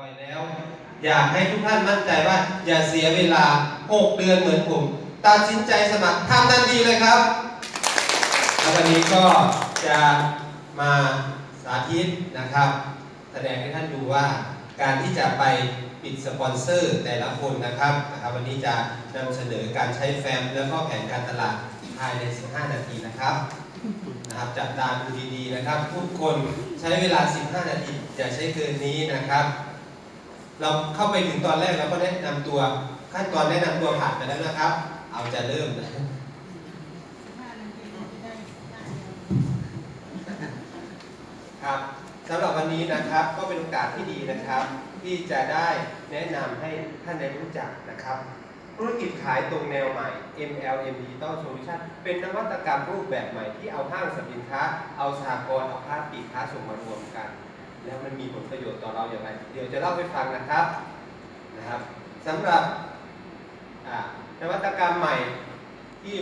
คอยแล้ว อยากให้ทุกท่านมั่นใจว่า อย่าเสียเวลา 6 เดือนเหมือนผมตัดสินใจสมัครทำทันทีเลยครับแล้ววันนี้ก็จะมาสาธิตนะครับ แสดงให้ท่านดูว่าการที่จะไปปิดสปอนเซอร์แต่ละคนนะครับนะครับ วันนี้จะนำเสนอการใช้แฟ้มแล้วก็แผนการตลาดภายใน 15 นาทีนะครับนะครับจับตาดูดีๆนะครับทุกคนใช้เวลา 15 นาทีอย่าใช้เกินนี้นะครับ เราเข้าไปถึงตอนแรกเราก็แนะนำตัวขั้นตอนแนะนำตัวผ่านไปแล้วนะครับ เอาจะเริ่มนะครับสำหรับวันนี้นะครับก็เป็นโอกาสที่ดีนะครับ ที่จะได้แนะนำให้ท่านได้รู้จักนะครับธุรกิจขายตรงแนวใหม่ MLM Digital Solution เป็นนวัตกรรมรูปแบบใหม่ที่เอาห้างสรรพสินค้า เอาสหกรณ์เอาค้าปลีกค้าส่งมารวมกัน แล้วมันมีผลประโยชน์ต่อเราอย่างไร เดี๋ยวจะเล่าให้ฟังนะครับนะครับสำหรับนวัตกรรมใหม่ที่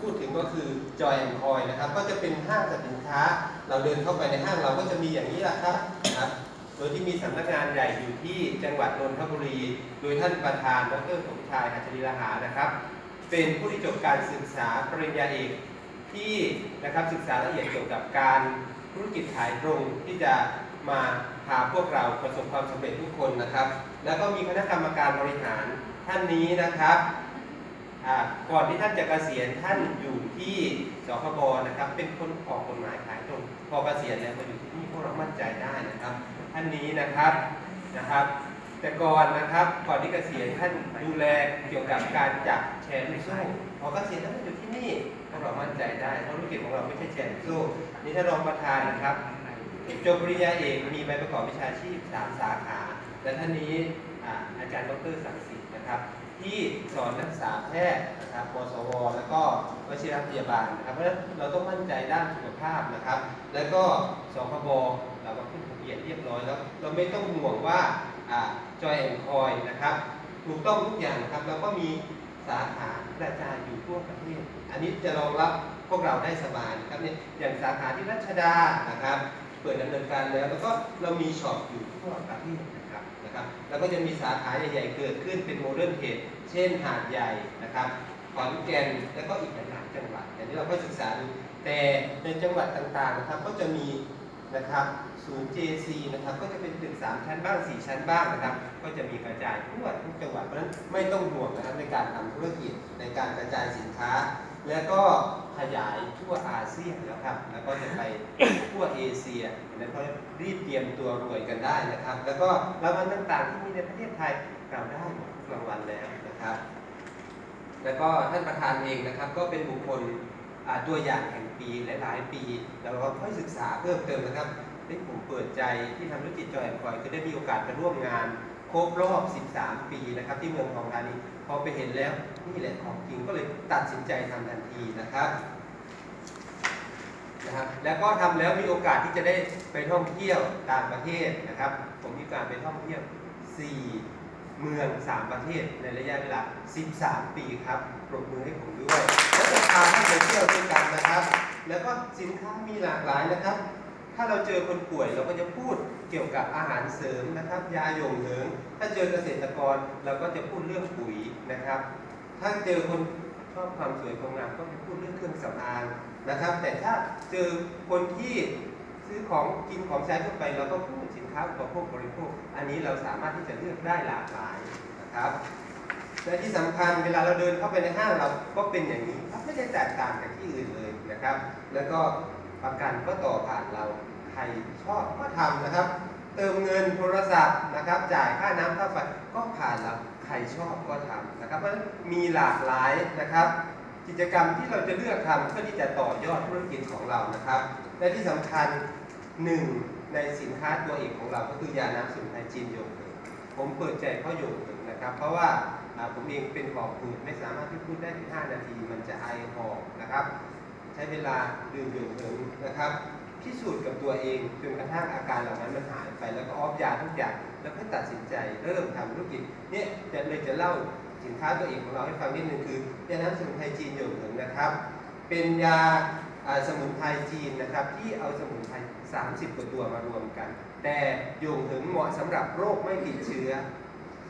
พูดถึงก็คือ Joy and Coin นะครับ ก็จะเป็นห้างสรรพสินค้า เราเดินเข้าไปในห้างเราก็จะมีอย่างนี้แหละครับนะครับโดยที่มีสำนักงานใหญ่อยู่ที่จังหวัดนนทบุรี โดยท่านประธานดรสมชายอัจฉริยหานะครับ เป็นผู้ที่จบการศึกษาปริญญาเอกที่นะครับศึกษาละเอียดเกี่ยวกับการธุรกิจขายตรงที่จะ มาพาพวกเราประสบความสำเร็จทุกคนนะครับ แล้วก็มีคณะกรรมการบริหารท่านนี้นะครับก่อนที่ท่านจะเกษียณท่านอยู่ที่สคบนะครับ เป็นคนออกกฎหมายขายตรงพอเกษียณแล้วมาอยู่ที่นี่พวกเรามั่นใจได้นะครับ ท่านนี้นะครับนะครับ แต่ก่อนนะครับก่อนที่เกษียณท่านดูแลเกี่ยวกับการจับแชร์ลูกโซ่พอเกษียณท่านมาอยู่ที่นี่พวกเรามั่นใจได้เพราะธุรกิจของเราไม่ใช่แชร์ลูกโซ่นี่ท่านรองประธานนะครับ จบปริญญาเอกมีใบประกอบวิชาชีพสามสาขา และท่านนี้อาอาจารย์ดรศักดิ์สิทธิ์นะครับ ที่สอนนักศึกษาแพทย์นะครับปสว แล้วก็วชิรพยาบาลนะครับ เพราะฉะนั้นเราต้องมั่นใจด้านสุขภาพนะครับ แล้วก็สคบเราก็ขึ้นทะเบียนเรียบร้อยแล้ว เราไม่ต้องห่วงว่าจอยแอนคอยนะครับ ถูกต้องทุกอย่างนะครับ แล้วก็มีสาขากระจายอยู่ทั่วประเทศ อันนี้จะรองรับพวกเราได้สบายนะครับเนี่ยอย่างสาขาที่รัชดานะครับ เปิดดำเนินการแล้ว แล้วก็เรามีช็อปอยู่ทั่วประเทศนะครับนะครับ แล้วก็จะมีสาขาใหญ่ๆเกิดขึ้นเป็นโมเดิร์นเทดเช่นหาดใหญ่นะครับขอนแก่นแล้วก็อีกหลายๆจังหวัดอย่างนี้เราก็ศึกษาดูแต่ในจังหวัดต่างๆนะครับก็จะมีนะครับศูนย์ JC นะครับก็จะเป็นตึก3ชั้นบ้าง 4 ชั้นบ้างนะครับ ก็จะมีกระจายทั่วทุกจังหวัดเพราะฉะนั้นไม่ต้องห่วงนะครับในการทำธุรกิจในการกระจายสินค้า แล้วก็ขยายทั่วอาเซียนแล้วครับ แล้วก็จะไปทั่วเอเชียแล้วก็รีบเตรียมตัวรวยกันได้นะครับ แล้วก็รางวัลต่างๆ ที่มีในประเทศไทยเราได้หมดทุกรางวัลแล้วนะครับ แล้วก็ท่านประธานเองนะครับ ก็เป็นบุคคลตัวอย่างแห่งปีหลายๆปี แล้วเราก็ค่อยศึกษาเพิ่มเติมนะครับที่ผมเปิดใจที่ทำธุรกิจจอยแอนคอยคือได้มีโอกาสไปร่วมงานครบรอบ 13 ปีนะครับ ที่เมืองทองธานี อไปเห็นแล้วนี่แหละของจริงก็เลยตัดสินใจทำทันทีนะครับนะครับ แล้วก็ทำแล้วมีโอกาสที่จะได้ไปท่องเที่ยวต่างประเทศนะครับ ผมมีการไปท่องเที่ยว 4 เมือง 3 ประเทศในระยะเวลา 13 ปีครับปรบมือให้ผมด้วย แล้วจะพาท่านไปเที่ยวด้วยกันนะครับ แล้วก็สินค้ามีหลากหลายนะครับ ถ้าเราเจอคนป่วยเราก็จะพูดเกี่ยวกับอาหารเสริมนะครับ ยาหยงเหิงถ้าเจอเกษตรกรเราก็จะพูดเรื่องปุ๋ยนะครับ ถ้าเจอคนชอบความสวยความงามก็จะพูดเรื่องเครื่องสำอางนะครับ แต่ถ้าเจอคนที่ซื้อของกินของใช้ทั่วไปเราก็พูดสินค้าอุปโภคบริโภค อันนี้เราสามารถที่จะเลือกได้หลากหลายนะครับและที่สำคัญเวลาเราเดินเข้าไปในห้างเราก็เป็นอย่างนี้ครับไม่ได้แตกต่างจากที่อื่นเลยนะครับ แล้วก็ประกันก็ต่อผ่านเรา ใครชอบก็ทำนะครับ เติมเงินโทรศัพท์นะครับ จ่ายค่าน้ำค่าไฟก็ผ่านเราใครชอบก็ทำนะครับเพราะฉะนั้นมีหลากหลายนะครับ กิจกรรมที่เราจะเลือกทำเพื่อที่จะต่อยอดธุรกิจของเรานะครับ และที่สำคัญหนึ่งในสินค้าตัวเอกของเราก็คือยาน้ำสมุนไพรจีนโยเกิร์ตผมเปิดใจเข้าโยเกิร์ตนะครับ เพราะว่าผมเองเป็นหอบหืดไม่สามารถที่พูดได้ถึง5นาที มันจะไอหอบนะครับ ใช้เวลาดื่มโยเกิร์ตนะครับ พิสูจน์กับตัวเองจนกระทั่งอาการเหล่านั้นมันหายไปแล้วก็ออฟยาทุกอย่างแล้วก็ตัดสินใจเริ่มทำธุรกิจเนี่ยจะเลยจะเล่าสินค้าตัวเองของเราให้ฟังนิดนึงคือยาน้ำสมุนไพรจีนโยเกิร์ตนะครับ เป็นยาสมุนไพรจีนนะครับ ที่เอาสมุนไพร30 กว่าตัวมารวมกัน แต่โยงเหิงเหมาะสำหรับโรคไม่ติดเชื้อ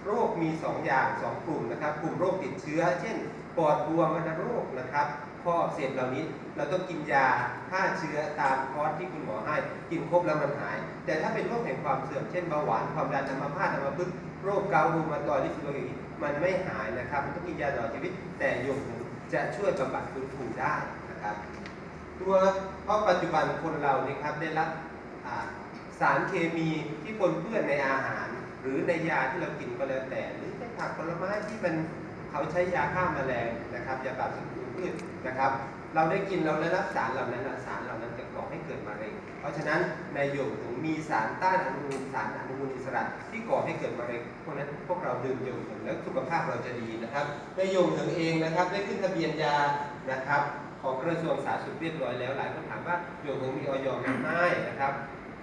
โรคมี 2 อย่าง 2 กลุ่มนะครับ กลุ่มโรคติดเชื้อ เช่น ปอดบวมวัณโรคนะครับ ข้ออักเสพเหล่านี้ เราต้องกินยาฆ่าเชื้อตามคอร์สที่คุณหมอให้ กินครบแล้วมันหาย แต่ถ้าเป็นโรคแห่งความเสื่อมเช่นเบาหวานความดันอัมพาตอัมพฤกษ์โรคเกาต์รูมาตอยด์ลิซิโลกิมันไม่หายนะครับ มันต้องกินยาตลอดชีวิต แต่ยงเหิงจะช่วยบำบัดฟื้นฟูได้นะครับ ตัวเพราะปัจจุบันคนเราเนี่ยครับได้รับสารเคมีที่ปนเปื้อนในอาหาร หรือในยาที่เรากินก็แล้วแต่หรือในผักผลไม้ที่มัน เขาใช้ยาฆ่าแมลงนะครับยาปราบศัตรูพืชนะครับ เราได้กินเราได้รับสารเหล่านั้นสารเหล่านั้นจะก่อให้เกิดมะเร็ง เพราะฉะนั้นในโยงถึงมีสารต้านอนุมูลสารอนุมูลอิสระที่ก่อให้เกิดมะเร็งเพราะนั้นพวกเราดื่มโยงถึงแล้วสุขภาพเราจะดีนะครับในโยงถึงเองนะครับได้ขึ้นทะเบียนยานะครับของกระทรวงสาธารณสุขเรียบร้อยแล้วหลายคนถามว่าโยงถึงมีออยไหมไม่นะครับ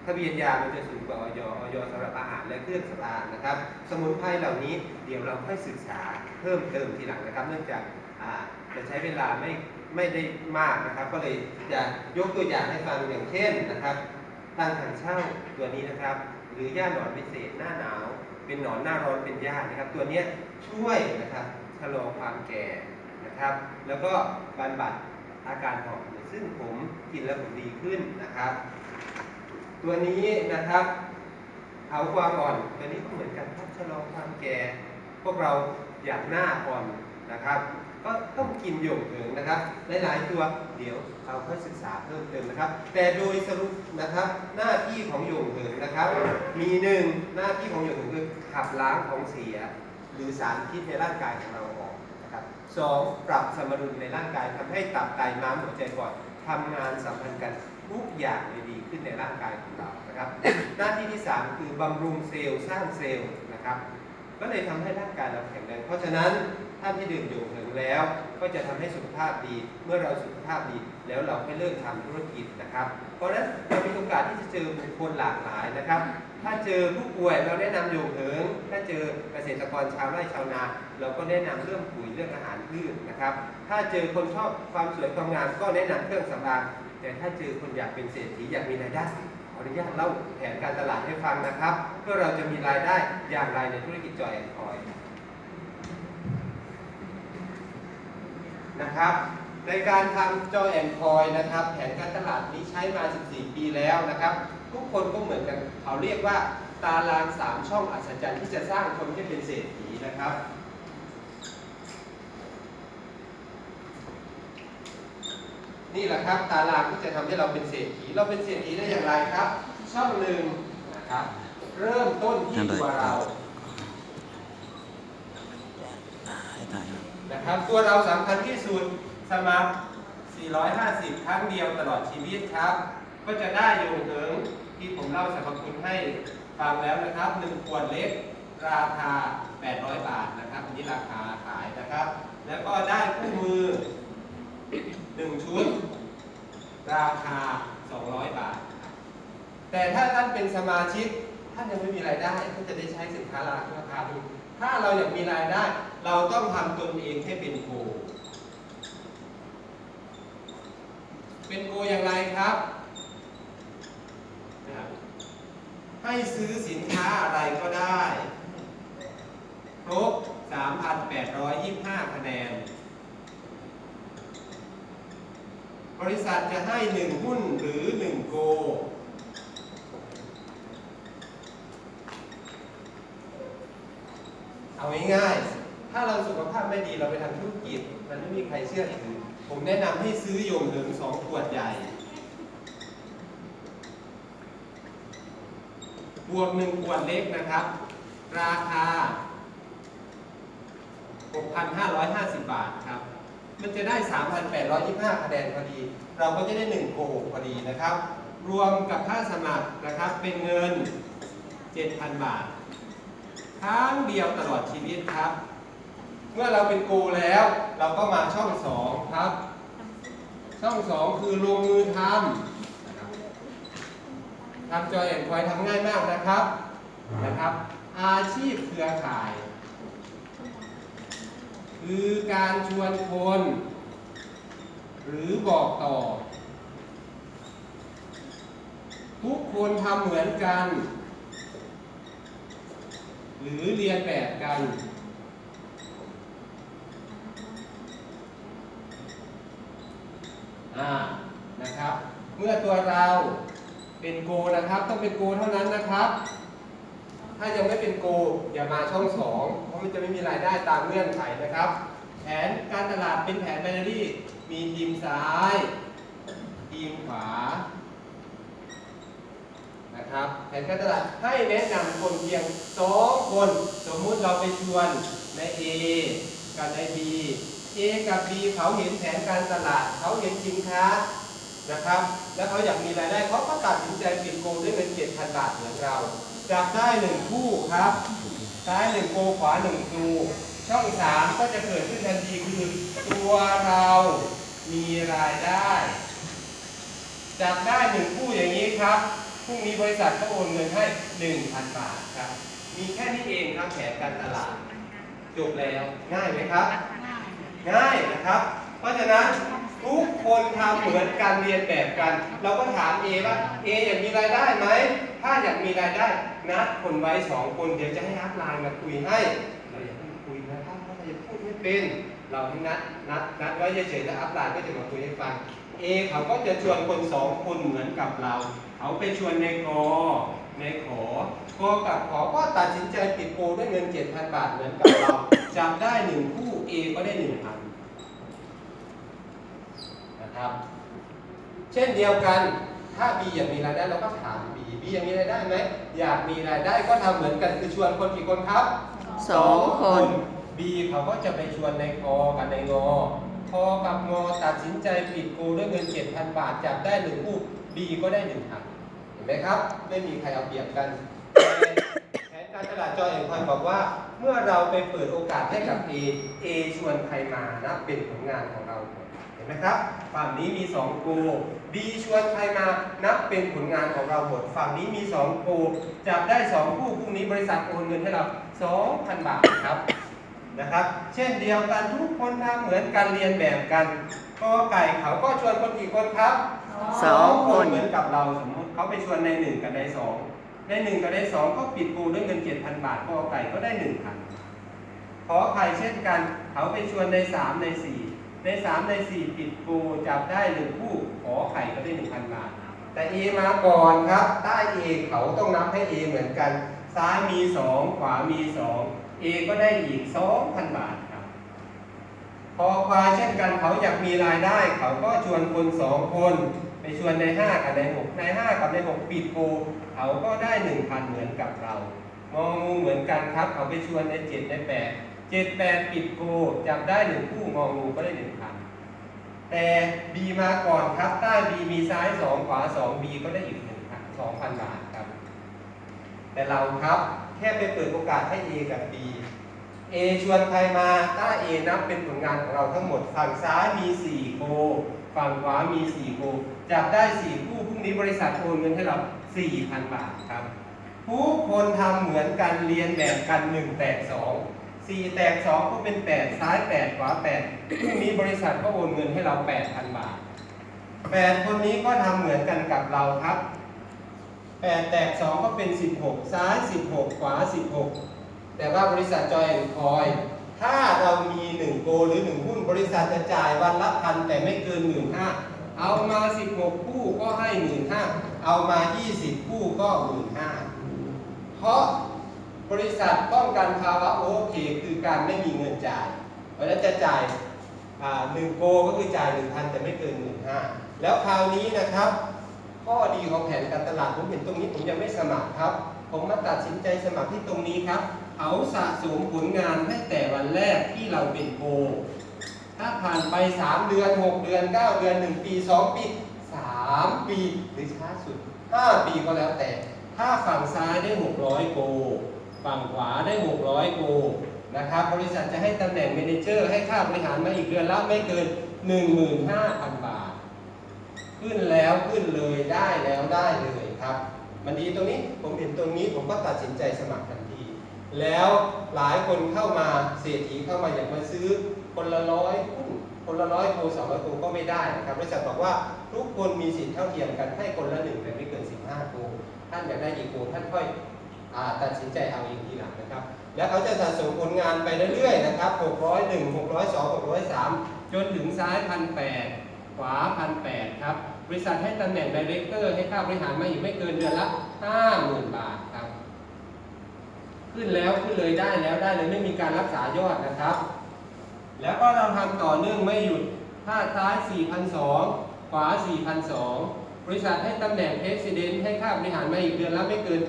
ทะเบียนยามันจะสูงกว่าออยออยสำหรับอาหารและเครื่องสำอางนะครับ สมุนไพรเหล่านี้เดี๋ยวเราค่อยศึกษาเพิ่มเติมทีหลังนะครับ เนื่องจากจะใช้เวลาไม่ไม่ได้มากนะครับ ก็เลยจะยกตัวอย่างให้ฟังอย่างเช่นนะครับตังถังเช่าตัวนี้นะครับ หรือหญ้าหนอนพิเศษหน้าหนาว เป็นหนอนหน้าร้อนเป็นหญ้านะครับ ตัวนี้ช่วยนะครับชะลอความแก่นะครับ แล้วก็บำบัดอาการหอบซึ่งผมกินแล้วผมดีขึ้นนะครับ ตัวนี้นะครับเผาความอ่อนตัวนี้ก็เหมือนกันครับชะลอความแก่ พวกเราอยากหน้าอ่อนนะครับ ก็ต้องกินหยกเหิงนะครับหลายๆตัวเดี๋ยวเราค่อยศึกษาเพิ่มเติมนะครับ แต่โดยสรุปนะครับหน้าที่ของหยกเหิงนะครับ มีหนึ่งหน้าที่ของหยกเหิงคือขับล้างของเสีย หรือสารพิษในร่างกายของเราออกนะครับสองปรับสมดุลในร่างกายทำให้ตับไตม้ามหัวใจปอดทำงานสัมพันธ์กัน ทุกอย่างเลยดีขึ้นในร่างกายของเรานะครับ หน้าที่ที่สามคือบำรุงเซลล์สร้างเซลล์นะครับ ก็เลยทำให้ร่างกายเราแข็งแรง เพราะฉะนั้นท่านที่ดื่มอยู่ถึงแล้ว ก็จะทำให้สุขภาพดี เมื่อเราสุขภาพดีแล้วเราให้เริ่มทำธุรกิจนะครับ เพราะฉะนั้นเรามีโอกาสที่จะเจอบุคคลหลากหลายนะครับ ถ้าเจอผู้ป่วยเราแนะนำอยู่ถึงถ้าเจอเกษตรกรชาวไร่ชาวนา เราก็แนะนำเรื่องปุ๋ยเรื่องอาหารพืชนะครับ ถ้าเจอคนชอบความสวยความงามก็แนะนำเครื่องสำอาง แต่ถ้าเจอคนอยากเป็นเศรษฐีอยากมีรายได้ขออนุญาตเล่าแผนการตลาดให้ฟังนะครับ เพื่อเราจะมีรายได้อย่างไรในธุรกิจจอยแอนคอยนะครับในการทำจอยแอนคอยนะครับ แผนการตลาดนี้ใช้มา 14 ปีแล้วนะครับ ทุกคนก็เหมือนกันเขาเรียกว่าตารางสามช่องอัศจรรย์ที่จะสร้างคนให้เป็นเศรษฐีนะครับ นี่แหละครับตารางที่จะทำให้เราเป็นเศรษฐีเราเป็นเศรษฐีได้อย่างไรครับช่องหนึ่งนะครับเริ่มต้นที่ตัวเราให้ถ่ายนะนะครับตัวเราสำคัญที่สุดสมัคร 450 ครั้งเดียวตลอดชีวิตครับ ก็จะได้อยู่ถึงที่ผมเล่าสรรพคุณให้ฟังแล้วนะครับ1ขวดเล็กราคา 800 บาทนะครับอันนี้ราคาขายนะครับ แล้วก็ได้คู่มือ 1 ชุด ราคา 200 บาท แต่ถ้าท่านเป็นสมาชิก ท่านยังไม่มีรายได้ท่านจะได้ใช้สินค้าราคาถูกถ้าเราอยากมีรายได้ เราต้องทำตนเองให้เป็นโกเป็นโกอย่างไรครับนะครับให้ซื้อสินค้าอะไรก็ได้ ครบ 3,825 คะแนน บริษัทจะให้ 1 หุ้นหรือ 1 โก เอาง่ายๆ ถ้าเราสุขภาพไม่ดีเราไปทำธุรกิจ มันไม่มีใครเชื่อถือ ผมแนะนำให้ซื้อโยงเหิงสองขวดใหญ่ บวกหนึ่งขวดเล็กนะครับ ราคา 6,550 บาทครับ มันจะได้ 3,825 คะแนนพอดี เราก็จะได้ 1 โกพอดีนะครับ รวมกับค่าสมัครนะครับเป็นเงิน 7,000 บาทครั้งเดียวตลอดชีวิตครับ เมื่อเราเป็นโกแล้ว เราก็มาช่องสองครับ ช่องสองคือลงมือทำทำจอยแอนคอยทำง่ายมากนะครับนะครับ อาชีพเครือข่าย คือการชวนคน หรือบอกต่อ ทุกคนทำเหมือนกัน หรือเรียนแบบกัน อ่า นะครับ เมื่อตัวเราเป็นโกนะครับ ต้องเป็นโกเท่านั้นนะครับ ถ้ายังไม่เป็นโกอย่ามาช่องสองเพราะมันจะไม่มีรายได้ตามเงื่อนไขนะครับ แผนการตลาดเป็นแผนไบนารีมีทีมซ้าย ทีมขวานะครับแผนการตลาดให้แนะนำคนเพียงสองคน สมมุติเราไปชวนใน A กับใน B A กับ B เขาเห็นแผนการตลาด เขาเห็นสินค้านะครับ แล้วเขาอยากมีรายได้เขาก็ตัดสินใจปิดโกด้วยเงิน7,000 บาทเหมือนเรา จับได้หนึ่งคู่ครับ ซ้ายหนึ่งโกขวาหนึ่งดูช่องสามก็จะเกิดขึ้นทันทีคือตัวเรามีรายได้ จับได้หนึ่งคู่อย่างนี้ครับพรุ่งนี้บริษัทก็โอนเงินให้หนึ่งพันบาทครับ มีแค่นี้เองครับแผนการตลาดจบแล้วง่ายไหมครับ ง่ายนะครับ เพราะฉะนั้นทุกคนทำเหมือนกันเรียนแบบกัน เราก็ถาม A ว่า A อยากมีรายได้ไหม ถ้าอยากมีรายได้ นัดคนไว้สองคนเดี๋ยวจะให้อัพไลน์มาคุยให้เราอยากให้มาคุยนะครับเพราะเราจะพูดไม่เป็น เราให้นัดนัดนัดไว้เฉยๆแล้วอัพไลน์ก็จะมาคุยให้ฟัง A เขาก็จะชวนคนสองคนเหมือนกับเรา เขาไปชวนในกอในขอ กอกับขอก็ตัดสินใจปิดโกด้วยเงิน 7,000 บาทเหมือนกับเราจับได้หนึ่งคู่ A ก็ได้หนึ่งพันนะครับ เช่นเดียวกัน ถ้า B อยากมีรายได้เราก็ถาม B B อยากมีรายได้ไหมอยากมีรายได้ก็ทำเหมือนกันคือชวนคนกี่คนครับสองคน B เขาก็จะไปชวนในคอกับในงอคอกับงอตัดสินใจปิดโกด้วยเงิน 7,000 บาทจับได้หนึ่งคู่ B ก็ได้หนึ่งพันเห็นไหมครับ ไม่มีใครเอาเปรียบกันแผนการตลาดจอยเอกพอยบอกว่า เมื่อเราไปเปิดโอกาสให้กับ A A ชวนใครมานะเป็นผลงานของเราหมดเห็ นไหมครับ ฝั่งนี้มี2โก B ชวนใครมานับเป็นผลงานของเราหมด ฝั่งนี้มี2โกจับได้ 2 คู่พรุ่งนี้บริษัทโอนเงินให้เรา 2,000 บาทครับนะครับ เช่นเดียวกันทุกคนทำเหมือนกันเรียนแบบกันก็ไก่เขาก็ชวนคนกี่คนครับสองคนเหมือนกับเราสมมติเขาไปชวนในหนึ่งกับในสองในหนึ่งกับในสองก็ปิดปูด้วยเงินเจ็ดพันบาทก็ไก่ก็ได้หนึ่งพันขอไข่เช่นกัน เขาไปชวนในสามในสี่ ในสามในสี่ปิดปูจับได้หนึ่งคู่ขอไข่ก็ได้หนึ่งพันบาท แต่ A มาก่อนครับใต้ A เขาต้องนับให้ A เหมือนกัน ซ้ายมีสองขวามีสอง A ก็ได้อีกสองพันบาทครับ พอควายเช่นกันเขาอยากมีรายได้ เขาก็ชวนคนสองคน ไปชวนในห้ากับในหกในห้ากับในหกปิดโกเขาก็ได้หนึ่งพันเหมือนกับเรางองูเหมือนกันครับ เขาไปชวนในเจ็ดในแปด เจ็ดแปดปิดโกจับได้หนึ่งคู่งองูก็ได้หนึ่งพันแต่บีมาก่อนครับ ใต้บีมีซ้ายสองขวาสองบีก็ได้อีกหนึ่งพันสองพันบาทครับ แต่เราครับแค่ไปเปิดโอกาสให้ A กับ B A ชวนใครมาถ้า A นับเป็นผลงานของเราทั้งหมด ฝั่งซ้ายมี 4 โก ฝั่งขวามี 4 โก จับได้ 4 คู่ พรุ่งนี้บริษัทโอนเงินให้เรา 4,000 บาทครับ ทุกคนทำเหมือนกันเรียนแบบกัน 1 แตก 2 4แตก2ก็เป็น8ซ้าย8ขวา8พรุ่งนี้บริษัทก็โอนเงินให้เรา8,000บาท8คนนี้ก็ทำเหมือนกันกับเราครับ8แตก2ก็เป็น16ซ้าย16ขวา16แต่ว่าบริษัทจอยแอนคอย ถ้าเรามี1โกหรือ1หุ้นบริษัทจะจ่ายวันละพันแต่ไม่เกิน1 5ื่นเอามา16คู่ก็ให้1 5ื่นเอามา20คู่ก็1 5ื่นเพราะ บริษัทป้องกันภาวะโอเวอร์เพย์คือการไม่มีเงินจ่าย เพราะฉะนั้นจะจ่ายหนึ่งโกก็คือจ่าย1,000แต่ไม่เกิน1 5ื่นแล้วคราวนี้นะครับข้อดีของแผนการตลาดผมเห็นตรงนี้ผมยังไม่สมัครครับ ผมมาตัดสินใจสมัครที่ตรงนี้ครับ เอาสะสมผลงานให้แต่วันแรกที่เราเป็นโกถ้าผ่านไป 3 เดือน 6 เดือน 9 เดือน 1 ปี 2 ปี 3 ปี หรือช้าสุด 5 ปีก็แล้วแต่ ถ้าฝั่งซ้ายได้ 600 โก ฝั่งขวาได้ 600โกนะครับ บริษัทจะให้ตำแหน่งเมนเจอร์ให้ค่าบริหารมาอีกเดือนละไม่เกิน 15,000 บาท ขึ้นแล้วขึ้นเลยได้แล้วได้เลยครับ มันดีตรงนี้ผมเห็นตรงนี้ผมก็ตัดสินใจสมัครทันที แล้วหลายคนเข้ามาเศรษฐีเข้ามาอยากมาซื้อคนละร้อยหุ้นคนละร้อยครูสองร้อยครูก็ไม่ได้นะครับบริษัทบอกว่าทุกคนมีสิทธิ์เท่าเทียมกันให้คนละหนึ่งแต่ไม่เกิน 15ครูท่านอยากได้กี่ครูท่านค่อย ตัดสินใจเอาเองทีหลังนะครับ แล้วเขาจะสะสมผลงานไปเรื่อยๆนะครับ 601 602 603 จนถึงซ้ายพันแปดขวาพันแปดครับ บริษัทให้ตำแหน่งดีเรคเตอร์ให้ค่าบริหารมาอีกไม่เกินเดือนละ 50,000 บาทครับ ขึ้นแล้วขึ้นเลยได้แล้วได้เลยไม่มีการรักษายอดนะครับ แล้วก็เราทำต่อเนื่องไม่หยุดถ้าซ้าย4,200ขวา4,200 บริษัทให้ตำแหน่ง President ให้ค่าบริหารมาอีกเดือนละไม่เกิน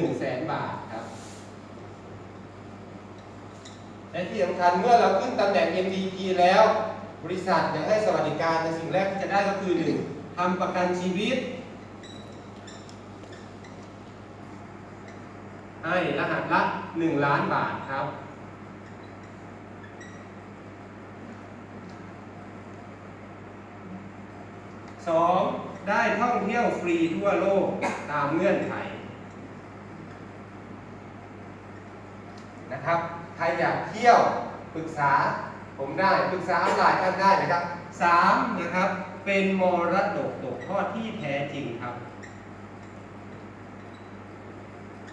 100,000บาทครับ และที่สำคัญเมื่อเราขึ้นตำแหน่ง MVP แล้ว บริษัทจะให้สวัสดิการในสิ่งแรกที่จะได้ก็คือ 1. ทำประกันชีวิต ให้รหัสละ 1 ล้านบาทครับสอง ได้ท่องเที่ยวฟรีทั่วโลกตามเงื่อนไขนะครับใครอยากเที่ยวปรึกษาผมได้ปรึกษาหลายท่านได้นะครับสามนะครับเป็นมรดกตกทอดที่แท้จริงครับ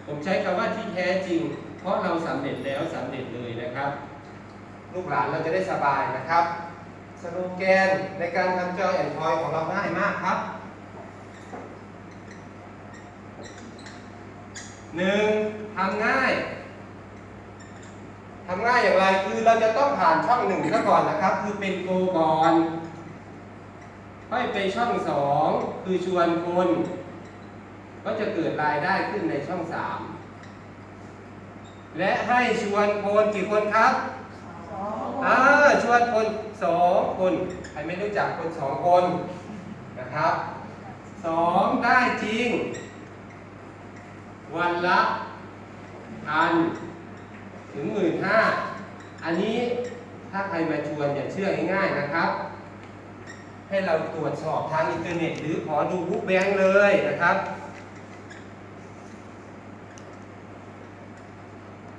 ผมใช้คำว่าที่แท้จริง เพราะเราสำเร็จแล้วสำเร็จเลยนะครับ ลูกหลานเราจะได้สบายนะครับสโลแกนในการทำจอยแอนทอยของเราง่ายมากครับ หนึ่งทำง่ายทำง่ายอย่างไรคือเราจะต้องผ่านช่องหนึ่งซะก่อนนะครับ คือเป็นโกบอลค่อยไปช่องสองคือชวนคน ก็จะเกิดรายได้ขึ้นในช่องสามและให้ชวนคนกี่คนครับอ่าชวนคนสองคนใครไม่รู้จักคนสองคนนะครับสองได้จริง วันละพันถึงหมื่นห้าอันนี้ถ้าใครมาชวนอย่าเชื่อง่ายๆนะครับ ให้เราตรวจสอบทางอินเทอร์เน็ต หรือขอดูบุ๊กแบงค์เลยนะครับ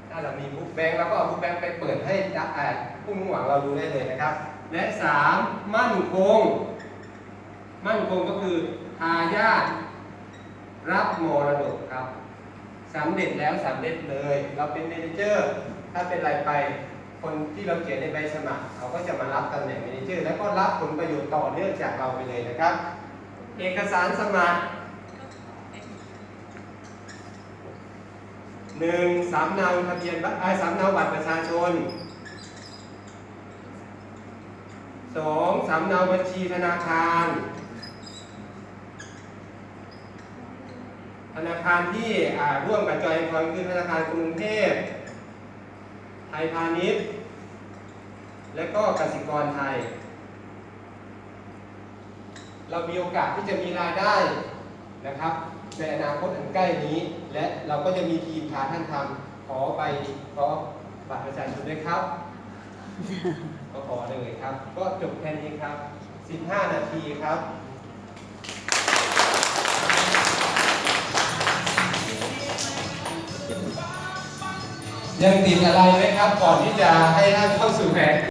ถ้าเรามีบุ๊กแบงค์เราก็เอาบุ๊กแบงค์ไปเปิดให้ผู้มุ่งหวังเราดูได้เลยนะครับ และสามมั่นคง มั่นคงก็คือทายาทรับมรดกครับ สำเร็จแล้วสำเร็จเลย เราเป็นเมนเจอร์ ถ้าเป็นอะไรไป คนที่เราเขียนในใบสมัคร เขาก็จะมารับตำแหน่งเมนเจอร์ แล้วก็รับผลประโยชน์ต่อเนื่องจากเราไปเลยนะครับ เอกสารสมัครหนึ่งสามเนาทะเบียนบัตรสามเนาบัตรประชาชนสองสามเนาบัญชีธนาคาร ธนาคารที่อ่าร่วมกับจอยคอนคือธนาคารกรุงเทพ ไทยพาณิชย์ และก็กสิกรไทย เรามีโอกาสที่จะมีรายได้นะครับ ในอนาคตอันใกล้นี้ และเราก็จะมีทีมพาท่านทำขอไปขอบัตรประชาชนด้วยครับ ก็ขอเลยครับ ก็จบแค่นี้ครับ 15 นาทีครับ ยังติดอะไรไหมครับ ก่อนที่จะให้ท่านเข้าสู่แผน